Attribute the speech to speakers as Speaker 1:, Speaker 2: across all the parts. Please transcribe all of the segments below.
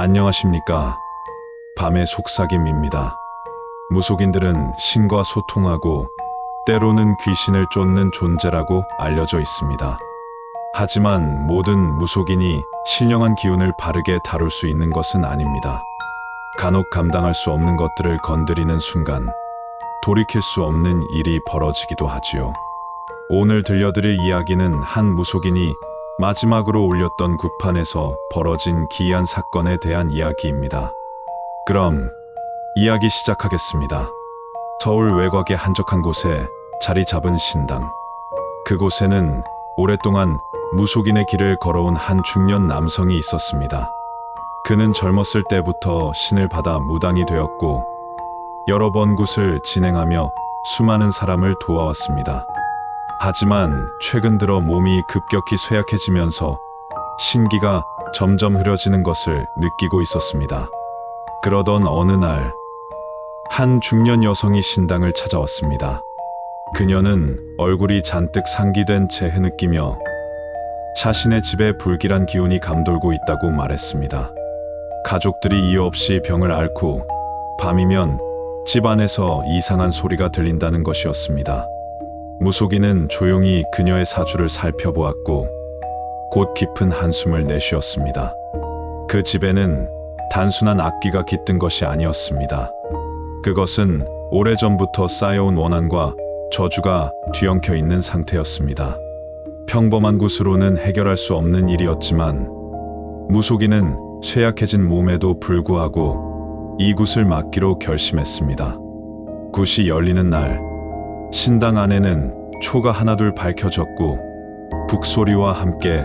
Speaker 1: 안녕하십니까. 밤의 속삭임입니다. 무속인들은 신과 소통하고 때로는 귀신을 쫓는 존재라고 알려져 있습니다. 하지만 모든 무속인이 신령한 기운을 바르게 다룰 수 있는 것은 아닙니다. 간혹 감당할 수 없는 것들을 건드리는 순간 돌이킬 수 없는 일이 벌어지기도 하지요. 오늘 들려드릴 이야기는 한 무속인이 마지막으로 올렸던 구판에서 벌어진 기이한 사건에 대한 이야기입니다. 그럼 이야기 시작하겠습니다. 서울 외곽의 한적한 곳에 자리 잡은 신당. 그곳에는 오랫동안 무속인의 길을 걸어온 한 중년 남성이 있었습니다. 그는 젊었을 때부터 신을 받아 무당이 되었고 여러 번 굿을 진행하며 수많은 사람을 도와왔습니다. 하지만 최근 들어 몸이 급격히 쇠약해지면서 신기가 점점 흐려지는 것을 느끼고 있었습니다. 그러던 어느 날, 한 중년 여성이 신당을 찾아왔습니다. 그녀는 얼굴이 잔뜩 상기된 채 흐느끼며 자신의 집에 불길한 기운이 감돌고 있다고 말했습니다. 가족들이 이유 없이 병을 앓고 밤이면 집 안에서 이상한 소리가 들린다는 것이었습니다. 무속인은 조용히 그녀의 사주를 살펴보았고 곧 깊은 한숨을 내쉬었습니다. 그 집에는 단순한 악기가 깃든 것이 아니었습니다. 그것은 오래전부터 쌓여온 원한과 저주가 뒤엉켜 있는 상태였습니다. 평범한 곳으로는 해결할 수 없는 일이었지만 무속인은 쇠약해진 몸에도 불구하고 이 굿을 막기로 결심했습니다. 굿이 열리는 날 신당 안에는 초가 하나둘 밝혀졌고 북소리와 함께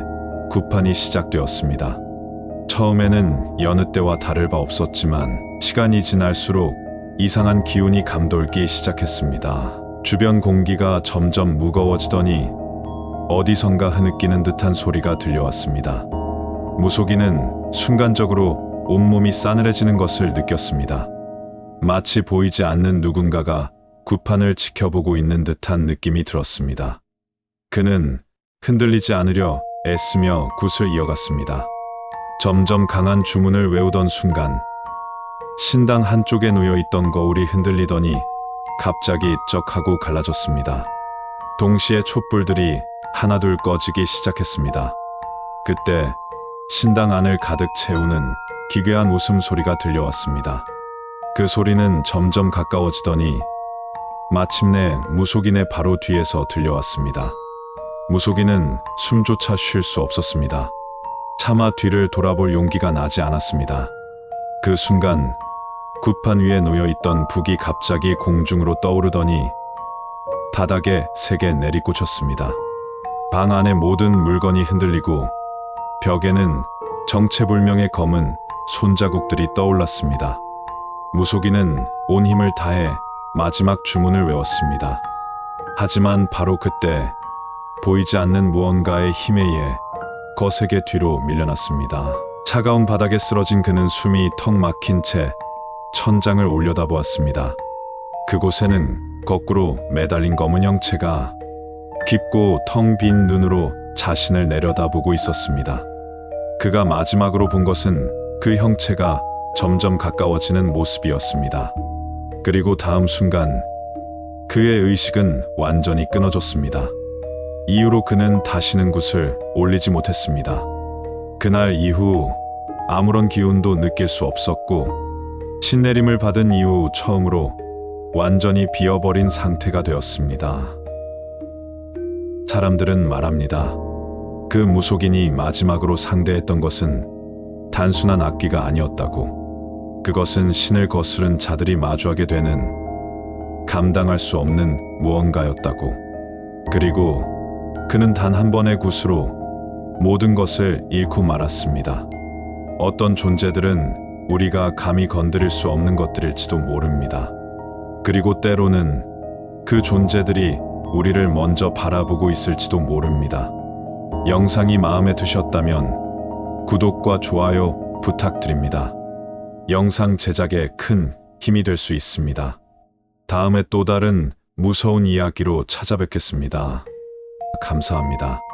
Speaker 1: 굿판이 시작되었습니다. 처음에는 여느 때와 다를 바 없었지만 시간이 지날수록 이상한 기운이 감돌기 시작했습니다. 주변 공기가 점점 무거워지더니 어디선가 흐느끼는 듯한 소리가 들려왔습니다. 무속인은 순간적으로 온몸이 싸늘해지는 것을 느꼈습니다. 마치 보이지 않는 누군가가 구판을 지켜보고 있는 듯한 느낌이 들었습니다. 그는 흔들리지 않으려 애쓰며 굿을 이어갔습니다. 점점 강한 주문을 외우던 순간 신당 한쪽에 놓여 있던 거울이 흔들리더니 갑자기 쩍하고 갈라졌습니다. 동시에 촛불들이 하나둘 꺼지기 시작했습니다. 그때 신당 안을 가득 채우는 기괴한 웃음소리가 들려왔습니다. 그 소리는 점점 가까워지더니 마침내 무속인의 바로 뒤에서 들려왔습니다. 무속인은 숨조차 쉴 수 없었습니다. 차마 뒤를 돌아볼 용기가 나지 않았습니다. 그 순간 굿판 위에 놓여 있던 북이 갑자기 공중으로 떠오르더니 바닥에 세게 내리꽂혔습니다. 방 안의 모든 물건이 흔들리고 벽에는 정체불명의 검은 손자국들이 떠올랐습니다. 무속인은 온 힘을 다해 마지막 주문을 외웠습니다. 하지만 바로 그때 보이지 않는 무언가의 힘에 의해 거세게 뒤로 밀려났습니다. 차가운 바닥에 쓰러진 그는 숨이 턱 막힌 채 천장을 올려다보았습니다. 그곳에는 거꾸로 매달린 검은 형체가 깊고 텅 빈 눈으로 자신을 내려다보고 있었습니다. 그가 마지막으로 본 것은 그 형체가 점점 가까워지는 모습이었습니다. 그리고 다음 순간 그의 의식은 완전히 끊어졌습니다. 이후로 그는 다시는 굿을 올리지 못했습니다. 그날 이후 아무런 기운도 느낄 수 없었고 신내림을 받은 이후 처음으로 완전히 비어버린 상태가 되었습니다. 사람들은 말합니다. 그 무속인이 마지막으로 상대했던 것은 단순한 악기가 아니었다고. 그것은 신을 거스른 자들이 마주하게 되는 감당할 수 없는 무언가였다고. 그리고 그는 단 한 번의 굿으로 모든 것을 잃고 말았습니다. 어떤 존재들은 우리가 감히 건드릴 수 없는 것들일지도 모릅니다. 그리고 때로는 그 존재들이 우리를 먼저 바라보고 있을지도 모릅니다. 영상이 마음에 드셨다면 구독과 좋아요 부탁드립니다. 영상 제작에 큰 힘이 될 수 있습니다. 다음에 또 다른 무서운 이야기로 찾아뵙겠습니다. 감사합니다.